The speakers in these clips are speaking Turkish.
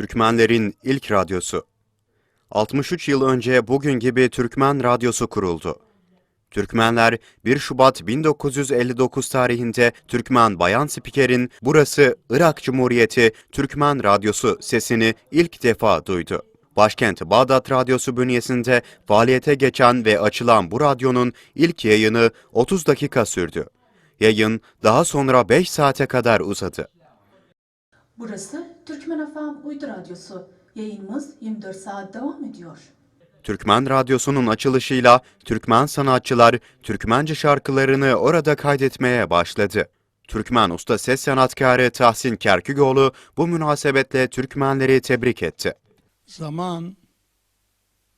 Türkmenlerin ilk radyosu. 63 yıl önce bugün gibi Türkmen Radyosu kuruldu. Türkmenler 1 Şubat 1959 tarihinde Türkmen bayan spikerin burası Irak Cumhuriyeti Türkmen Radyosu sesini ilk defa duydu. Başkent Bağdat Radyosu bünyesinde faaliyete geçen ve açılan bu radyonun ilk yayını 30 dakika sürdü. Yayın daha sonra 5 saate kadar uzadı. Burası Türkmen FM Uydu Radyosu. Yayınımız 24 saat devam ediyor. Türkmen Radyosu'nun açılışıyla Türkmen sanatçılar Türkmence şarkılarını orada kaydetmeye başladı. Türkmen usta ses sanatkarı Tahsin Kerkügoğlu bu münasebetle Türkmenleri tebrik etti. Zaman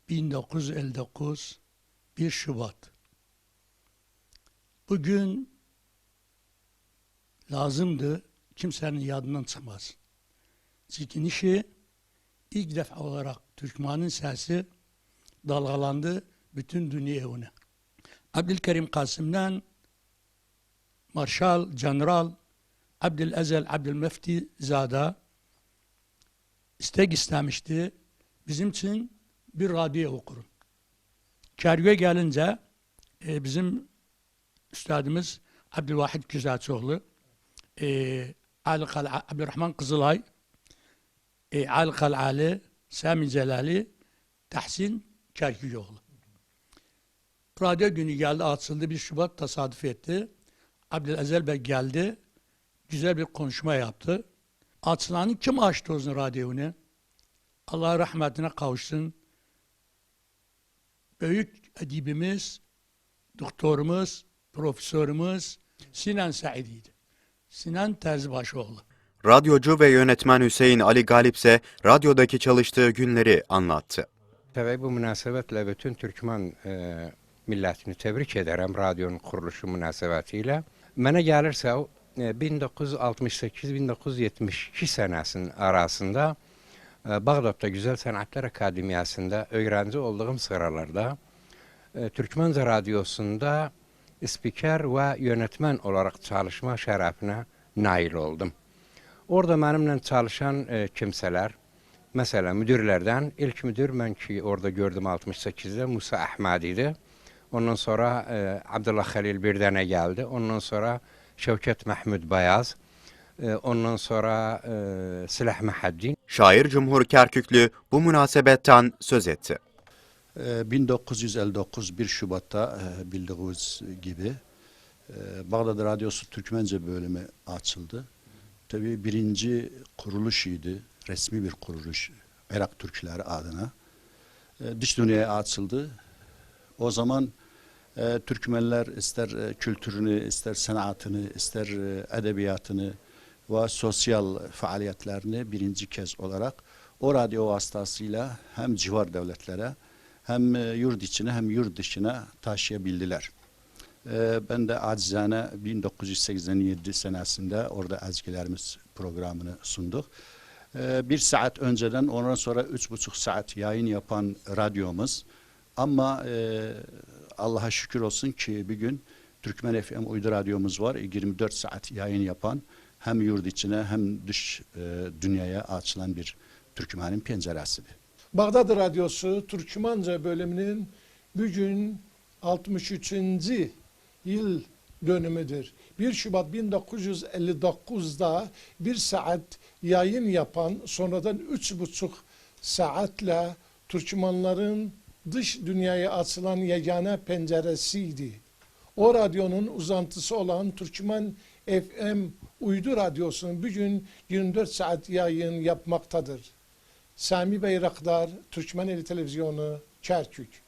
1959 1 Şubat. Bugün lazımdı kimsenin yadından çıkmaz. Çekilişi ilk defa olarak Türkmen'in sesi dalgalandı bütün dünya evine. Abdülkerim Kasım'dan Marşal, General Abdülezel Abdülmefti Zada istek istemişti. Bizim için bir radyo okurun. Kergü'ye gelince e, bizim üstadımız Abdülvahid Güzelçoğlu, e, Ali Kal Abdurrahman Kızılay, e, Ali Kalali, Sami Celali, Tahsin Kerküyoğlu. Radyo günü geldi, açıldı. 1 Şubat tesadüf etti. Abdülazel Bey geldi. Güzel bir konuşma yaptı. Açılanı kim açtı o radyonu? Allah rahmetine kavuşsun. Büyük edibimiz, doktorumuz, profesörümüz Sinan Saidiydi. Sinan Terzibaşoğlu. Radyocu ve yönetmen Hüseyin Ali Galip ise radyodaki çalıştığı günleri anlattı. Tabii bu münasebetle bütün Türkmen e, milletini tebrik ederim radyonun kuruluşu münasebetiyle. Mənə gəlirsə o, e, 1968-1972 senesinin arasında e, Bağdat'ta Güzel Sanatlar Akademiyası'nda öğrenci olduğum sıralarda e, Türkmence Radyosu'nda spiker ve yönetmen olarak çalışma şerefine nail oldum. Orada benimle çalışan e, kimseler, mesela müdürlerden ilk müdür ben ki orada gördüm 68'de Musa Ahmadi'di. Ondan sonra e, Abdullah Halil Birdene geldi. Ondan sonra Şevket Mahmud Bayaz. E, ondan sonra e, Silah Mahaddin. Şair Cumhur Kerküklü bu münasebetten söz etti. Ee, 1959 1 Şubat'ta e, bildiğiniz gibi e, Bağdat Radyosu Türkmence bölümü açıldı. Tabii birinci kuruluşuydu, resmi bir kuruluş Irak Türkleri adına. E, Dış dünyaya açıldı. O zaman e, Türkmenler ister e, kültürünü, ister sanatını, ister e, edebiyatını ve sosyal faaliyetlerini birinci kez olarak o radyo vasıtasıyla hem civar devletlere hem e, yurt içine hem yurt dışına taşıyabildiler. E, ben de acizane 1987 senesinde orada ezgilerimiz programını sunduk. E, bir saat önceden ondan sonra üç buçuk saat yayın yapan radyomuz ama e, Allah'a şükür olsun ki bir gün Türkmen FM uydu radyomuz var. 24 saat yayın yapan hem yurt içine hem dış e, dünyaya açılan bir Türkmen'in penceresidir. Bağdat Radyosu Türkmence bölümünün bugün 63. yıl dönümüdür. 1 Şubat 1959'da bir saat yayın yapan sonradan üç buçuk saatle Türkmenlerin dış dünyaya açılan yegane penceresiydi. O radyonun uzantısı olan Türkmen FM uydu radyosunun bugün 24 saat yayın yapmaktadır. Sami Bayraktar, Türkmeneli Televizyonu, Kerkük.